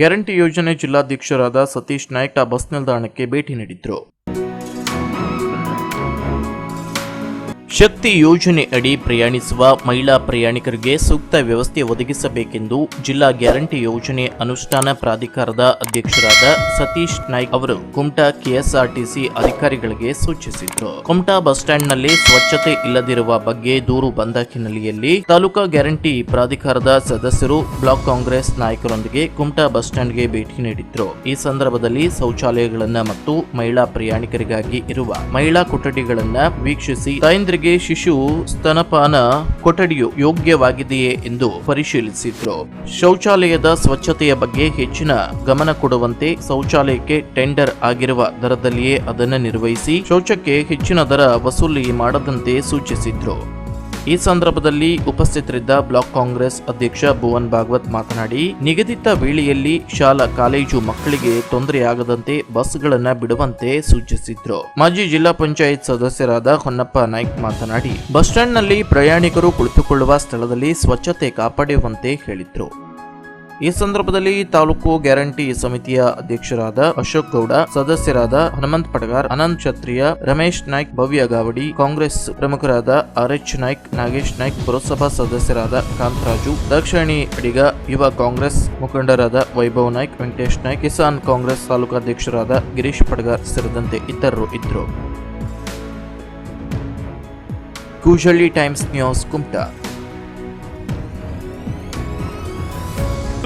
Guarantee ಯೋಜನೆ ಜಿಲ್ಲಾಧ್ಯಕ್ಷರಾದ Satish Naik bus ನಿಲ್ದಾಣಕ್ಕೆ ಭೇಟಿ ನೀಡಿದ್ರು. ಶಕ್ತಿ ಯೋಜನೆ ಅಡಿ ಪ್ರಯಾಣಿಸುವ ಮಹಿಳಾ ಪ್ರಯಾಣಿಕರಿಗೆ ಸೂಕ್ತ ವ್ಯವಸ್ಥೆ ಒದಗಿಸಬೇಕೆಂದು ಜಿಲ್ಲಾ ಗ್ಯಾರಂಟಿ ಯೋಜನೆ ಅನುಷ್ಠಾನ ಪ್ರಾಧಿಕಾರದ ಅಧ್ಯಕ್ಷರಾದ ಸತೀಶ್ ನಾಯ್ಕ್ ಅವರು ಕುಮಟಾ ಕೆಎಸ್ಆರ್ಟಿಸಿ ಅಧಿಕಾರಿಗಳಿಗೆ ಸೂಚಿಸಿದ್ರು. ಕುಮಟಾ ಬಸ್ ಸ್ಟ್ಯಾಂಡ್ನಲ್ಲಿ ಸ್ವಚ್ಛತೆ ಇಲ್ಲದಿರುವ ಬಗ್ಗೆ ದೂರು ಬಂದ ಹಿನ್ನೆಲೆಯಲ್ಲಿ ತಾಲೂಕಾ ಗ್ಯಾರಂಟಿ ಪ್ರಾಧಿಕಾರದ ಸದಸ್ಯರು ಬ್ಲಾಕ್ ಕಾಂಗ್ರೆಸ್ ನಾಯಕರೊಂದಿಗೆ ಕುಮಟಾ ಬಸ್ ಸ್ಟ್ಯಾಂಡ್ಗೆ ಭೇಟಿ ನೀಡಿದ್ರು. ಈ ಸಂದರ್ಭದಲ್ಲಿ ಶೌಚಾಲಯಗಳನ್ನ ಮತ್ತು ಮಹಿಳಾ ಪ್ರಯಾಣಿಕರಿಗಾಗಿ ಇರುವ ಮಹಿಳಾ ಕೊಠಡಿಗಳನ್ನ ವೀಕ್ಷಿಸಿ ತಾಯಂದ್ರಿಗೆ ಶಿಶು ಸ್ತನಪಾನ ಕೊಠಡಿಯು ಯೋಗ್ಯವಾಗಿದೆಯೇ ಎಂದು ಪರಿಶೀಲಿಸಿದ್ರು. ಶೌಚಾಲಯದ ಸ್ವಚ್ಛತೆಯ ಬಗ್ಗೆ ಹೆಚ್ಚಿನ ಗಮನ ಕೊಡುವಂತೆ ಶೌಚಾಲಯಕ್ಕೆ ಟೆಂಡರ್ ಆಗಿರುವ ದರದಲ್ಲಿಯೇ ಅದನ್ನು ನಿರ್ವಹಿಸಿ ಶೌಚಕ್ಕೆ ಹೆಚ್ಚಿನ ದರ ವಸೂಲಿ ಮಾಡದಂತೆ ಸೂಚಿಸಿದ್ರು. ಈ ಸಂದರ್ಭದಲ್ಲಿ ಉಪಸ್ಥಿತರಿದ್ದ ಬ್ಲಾಕ್ ಕಾಂಗ್ರೆಸ್ ಅಧ್ಯಕ್ಷ ಭುವನ್ ಭಾಗವತ್ ಮಾತನಾಡಿ, ನಿಗದಿತ ವೇಳೆಯಲ್ಲಿ ಶಾಲಾ ಕಾಲೇಜು ಮಕ್ಕಳಿಗೆ ತೊಂದರೆಯಾಗದಂತೆ ಬಸ್ಗಳನ್ನು ಬಿಡುವಂತೆ ಸೂಚಿಸಿದ್ರು. ಮಾಜಿ ಜಿಲ್ಲಾ ಪಂಚಾಯತ್ ಸದಸ್ಯರಾದ ಹೊನ್ನಪ್ಪ ನಾಯ್ಕ್ ಮಾತನಾಡಿ, ಬಸ್ ಸ್ಟ್ಯಾಂಡ್ನಲ್ಲಿ ಪ್ರಯಾಣಿಕರು ಕುಳಿತುಕೊಳ್ಳುವ ಸ್ಥಳದಲ್ಲಿ ಸ್ವಚ್ಛತೆ ಕಾಪಾಡುವಂತೆ ಹೇಳಿದ್ರು. ಈ ಸಂದರ್ಭದಲ್ಲಿ ತಾಲೂಕು ಗ್ಯಾರಂಟಿ ಸಮಿತಿಯ ಅಧ್ಯಕ್ಷರಾದ ಅಶೋಕ್ ಗೌಡ, ಸದಸ್ಯರಾದ ಹನುಮಂತ್ ಪಟಗಾರ್, ಅನಂತ್ ಛತ್ರಿಯ ರಮೇಶ್ ನಾಯ್ಕ್, ಭವ್ಯ ಗಾವಡಿ, ಕಾಂಗ್ರೆಸ್ ಪ್ರಮುಖರಾದ ಆರ್ ಎಚ್ ನಾಯ್ಕ್, ನಾಗೇಶ್ ನಾಯ್ಕ್, ಪುರಸಭಾ ಸದಸ್ಯರಾದ ಕಾಂತರಾಜು, ದಕ್ಷಿಣಿ ಅಡಿಗ ಯುವ ಕಾಂಗ್ರೆಸ್ ಮುಖಂಡರಾದ ವೈಭವ್ ನಾಯ್ಕ್, ವೆಂಕಟೇಶ್ ನಾಯ್ಕ್, ಕಿಸಾನ್ ಕಾಂಗ್ರೆಸ್ ತಾಲೂಕಾಧ್ಯಕ್ಷರಾದ ಗಿರೀಶ್ ಪಟಗಾರ್ ಸೇರಿದಂತೆ ಇತರರು ಇದ್ದರು. Kujalli Times News Kumta.